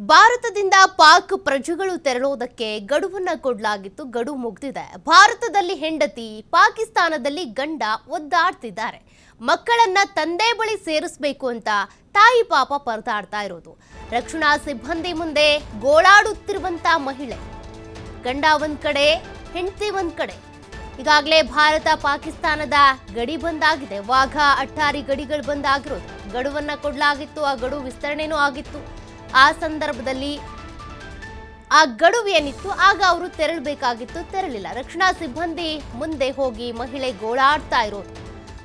ಭಾರತದಿಂದ ಪಾಕ್ ಪ್ರಜೆಗಳು ತೆರಳುವುದಕ್ಕೆ ಗಡುವನ್ನ ಕೊಡಲಾಗಿತ್ತು, ಗಡು ಮುಗ್ದಿದೆ. ಭಾರತದಲ್ಲಿ ಹೆಂಡತಿ ಪಾಕಿಸ್ತಾನದಲ್ಲಿ ಗಂಡ ಒದ್ದಾಡ್ತಿದ್ದಾರೆ. ಮಕ್ಕಳನ್ನ ತಂದೆ ಬಳಿ ಸೇರಿಸ್ಬೇಕು ಅಂತ ತಾಯಿ ಪಾಪ ಪರದಾಡ್ತಾ ಇರೋದು. ರಕ್ಷಣಾ ಸಿಬ್ಬಂದಿ ಮುಂದೆ ಗೋಳಾಡುತ್ತಿರುವಂತ ಮಹಿಳೆ. ಗಂಡ ಒಂದ್ ಕಡೆ, ಹೆಂಡತಿ ಒಂದ್ ಕಡೆ. ಈಗಾಗಲೇ ಭಾರತ ಪಾಕಿಸ್ತಾನದ ಗಡಿ ಬಂದಾಗಿದೆ. ವಾಘ ಅಟ್ಟಾರಿ ಗಡಿಗಳು ಬಂದಾಗಿರೋದು. ಗಡುವನ್ನ ಕೊಡಲಾಗಿತ್ತು, ಆ ಗಡು ವಿಸ್ತರಣೆನೂ ಆಗಿತ್ತು. ಆ ಸಂದರ್ಭದಲ್ಲಿ ಆ ಗಡುವು ಏನಿತ್ತು, ಆಗ ಅವರು ತೆರಳಬೇಕಾಗಿತ್ತು, ತೆರಳಿಲ್ಲ. ರಕ್ಷಣಾ ಸಿಬ್ಬಂದಿ ಮುಂದೆ ಹೋಗಿ ಮಹಿಳೆ ಗೋಳಾಡ್ತಾ ಇರೋದು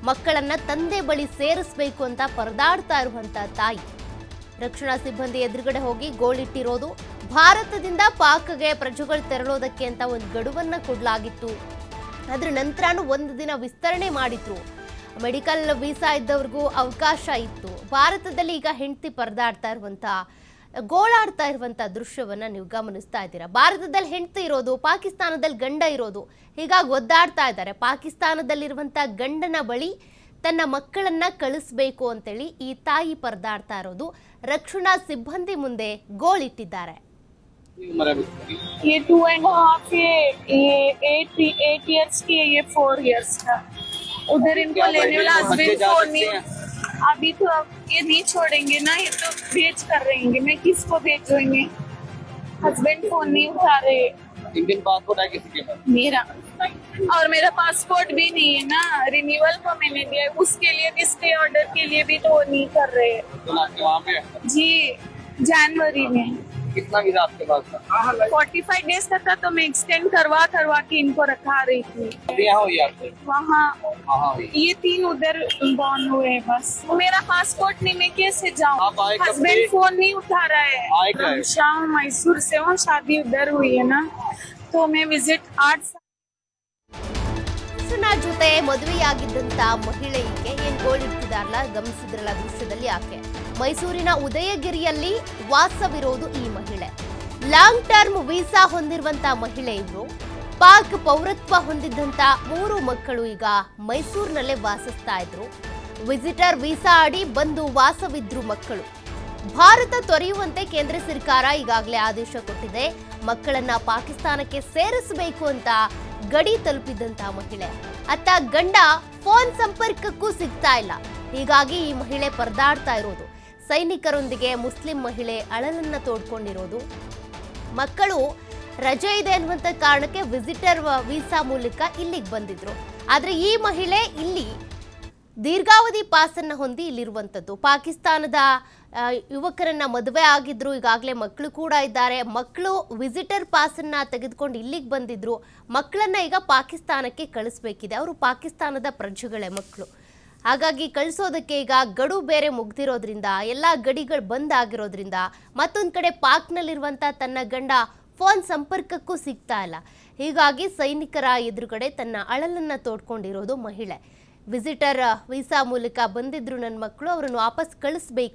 ಮಕ್ಕಳನ್ನ ತಂದೆ ಬಳಿ ಸೇರಿಸಬೇಕು ಅಂತ ಪರದಾಡ್ತಾ ಇರುವಂತ ತಾಯಿ. ರಕ್ಷಣಾ ಸಿಬ್ಬಂದಿ ಎದುರುಗಡೆ ಹೋಗಿ ಗೋಳಿಟ್ಟಿರೋದು, ಭಾರತದಿಂದ ಪಾಕ್ಗೆ ಪ್ರಜೆಗಳು ತೆರಳೋದಕ್ಕೆ ಅಂತ ಒಂದು ಗಡುವನ್ನ ಕೊಡಲಾಗಿತ್ತು. ಅದ್ರ ನಂತರನೂ ಒಂದು ದಿನ ವಿಸ್ತರಣೆ ಮಾಡಿದ್ರು. ಮೆಡಿಕಲ್ ವೀಸಾ ಇದ್ದವ್ರಿಗೂ ಅವಕಾಶ ಇತ್ತು. ಭಾರತದಲ್ಲಿ ಈಗ ಹೆಂಡತಿ ಪರದಾಡ್ತಾ ಇರುವಂತ ಗೋಳಾಡ್ತಾ ಇರುವಂತ ದೃಶ್ಯವನ್ನ ನೀವು ಗಮನಿಸ್ತಾ ಇದ್ದೀರಾ ಭಾರತದಲ್ಲಿ ಹೆಂಡತಿ ಇರೋದು ಪಾಕಿಸ್ತಾನದಲ್ಲಿ ಗಂಡ ಇರೋದು ಹೀಗಾಗಿ ಒದ್ದಾಡ್ತಾ ಇದ್ದಾರೆ ಪಾಕಿಸ್ತಾನದಲ್ಲಿರುವಂತ ಗಂಡನ ಬಳಿ ತನ್ನ ಮಕ್ಕಳನ್ನ ಕಳಿಸ್ಬೇಕು ಅಂತೇಳಿ ಈ ತಾಯಿ ಪರದಾಡ್ತಾ ಇರೋದು ರಕ್ಷಣಾ ಸಿಬ್ಬಂದಿ ಮುಂದೆ ಗೋಳಿಟ್ಟಿದ್ದಾರೆ उम्र है इसकी ये टू एंड हाफ ये ये एट एट इयर्स की है ये फोर इयर्स का उधर इनको क्या लेने वाला बच्चे हस्बैंड जा फोन सकते नहीं हैं? अभी तो अब ये नहीं छोड़ेंगे ना ये तो भेज कर रहेंगे मैं किसको हूँ? हस्बैंड फ़ोन नहीं उठा रहे। इंडियन पासपोर्ट है किसी के पास? मेरा। और मेरा पासपोर्ट भी नहीं है ना। रिन्यूअल को मैंने दिया उसके लिए भी स्टे ऑर्डर के लिए भी तो वो नहीं कर रहे। तो वहाँ पे है। जी जनवरी में। कितना वीजा आपके पास था फोर्टी फाइव डेज तक का तो मैं एक्सटेंड करवा करवा के इनको रखा रही थी अभी यहाँ हुई आपसे वहाँ हाँ हुई ये तीन उधर बॉर्न हुए हैं बस मेरा पासपोर्ट नहीं मैं कैसे जाऊँ आप आए कब हस्बैंड से? फोन नहीं उठा रहा है आए क्या है? हम शाम मैसूर से हूँ शादी उधर हुई है ना तो मैं विजिट आठ ಪುರುಷನ ಜೊತೆ ಮದುವೆಯಾಗಿದ್ದಂತ ಮಹಿಳೆಗೆ ಗೋಳಿಡ್ತಿದಾರಲ್ಲ ಗಮನಿಸಿದ್ರಲ್ಲ ದೃಶ್ಯದಲ್ಲಿ ಆಕೆ. ಮೈಸೂರಿನ ಉದಯಗಿರಿಯಲ್ಲಿ ವಾಸವಿರೋದು ಈ ಮಹಿಳೆ. ಲಾಂಗ್ ಟರ್ಮ್ ವೀಸಾ ಹೊಂದಿರುವಂತ ಮಹಿಳೆ ಇವರು ಪಾಕ್ ಪೌರತ್ವ ಹೊಂದಿದ್ದಂತ ಮೂರು ಮಕ್ಕಳು ಈಗ ಮೈಸೂರಿನಲ್ಲೇ ವಾಸಿಸ್ತಾ ಇದ್ರು. ವಿಸಿಟರ್ ವೀಸಾ ಅಡಿ ಬಂದು ವಾಸವಿದ್ರು ಮಕ್ಕಳು. ಭಾರತ ತೊರೆಯುವಂತೆ ಕೇಂದ್ರ ಸರ್ಕಾರ ಈಗಾಗಲೇ ಆದೇಶ ಕೊಟ್ಟಿದೆ. ಮಕ್ಕಳನ್ನ ಪಾಕಿಸ್ತಾನಕ್ಕೆ ಸೇರಿಸಬೇಕು ಅಂತ ಗಡಿ ತಲುಪಿದಂತ ಮಹಿಳೆ. ಅತ್ತ ಗಂಡ ಫೋನ್ ಸಂಪರ್ಕಕ್ಕೂ ಸಿಗ್ತಾ ಇಲ್ಲ. ಹೀಗಾಗಿ ಈ ಮಹಿಳೆ ಪರದಾಡ್ತಾ ಇರೋದು. ಸೈನಿಕರೊಂದಿಗೆ ಮುಸ್ಲಿಂ ಮಹಿಳೆ ಅಳಲನ್ನ ತೋಡ್ಕೊಂಡಿರೋದು. ಮಕ್ಕಳು ರಜೆ ಇದೆ ಅನ್ನುವಂಥ ಕಾರಣಕ್ಕೆ ವಿಸಿಟರ್ ವೀಸಾ ಮೂಲಕ ಇಲ್ಲಿಗೆ ಬಂದಿದ್ರು. ಆದರೆ ಈ ಮಹಿಳೆ ಇಲ್ಲಿ ದೀರ್ಘಾವಧಿ ಪಾಸನ್ನು ಹೊಂದಿ ಇಲ್ಲಿರುವಂಥದ್ದು. ಪಾಕಿಸ್ತಾನದ ಯುವಕರನ್ನ ಮದುವೆ ಆಗಿದ್ರು, ಈಗಾಗಲೇ ಮಕ್ಕಳು ಕೂಡ ಇದ್ದಾರೆ. ಮಕ್ಕಳು ವಿಸಿಟರ್ ಪಾಸನ್ನು ತೆಗೆದುಕೊಂಡು ಇಲ್ಲಿಗೆ ಬಂದಿದ್ರು. ಮಕ್ಕಳನ್ನ ಈಗ ಪಾಕಿಸ್ತಾನಕ್ಕೆ ಕಳಿಸ್ಬೇಕಿದೆ. ಅವರು ಪಾಕಿಸ್ತಾನದ ಪ್ರಜೆಗಳೇ ಮಕ್ಕಳು. ಹಾಗಾಗಿ ಕಳಿಸೋದಕ್ಕೆ ಈಗ ಗಡು ಬೇರೆ ಮುಗ್ದಿರೋದ್ರಿಂದ, ಎಲ್ಲ ಗಡಿಗಳು ಬಂದ್ ಆಗಿರೋದ್ರಿಂದ ಮತ್ತೊಂದು ಕಡೆ ಪಾಕ್ನಲ್ಲಿರುವಂಥ ತನ್ನ ಗಂಡ ಫೋನ್ ಸಂಪರ್ಕಕ್ಕೂ ಸಿಗ್ತಾ ಇಲ್ಲ. ಹೀಗಾಗಿ ಸೈನಿಕರ ಎದುರುಗಡೆ ತನ್ನ ಅಳಲನ್ನ ತೋಡ್ಕೊಂಡಿರೋದು ಮಹಿಳೆ. ವಿಸಿಟರ್ ವೀಸಾ ಮೂಲಕ ಬಂದಿದ್ರು ನನ್ನ ಮಕ್ಕಳು ಅವರನ್ನು ವಾಪಸ್ ಕಳಿಸ್ಬೇಕು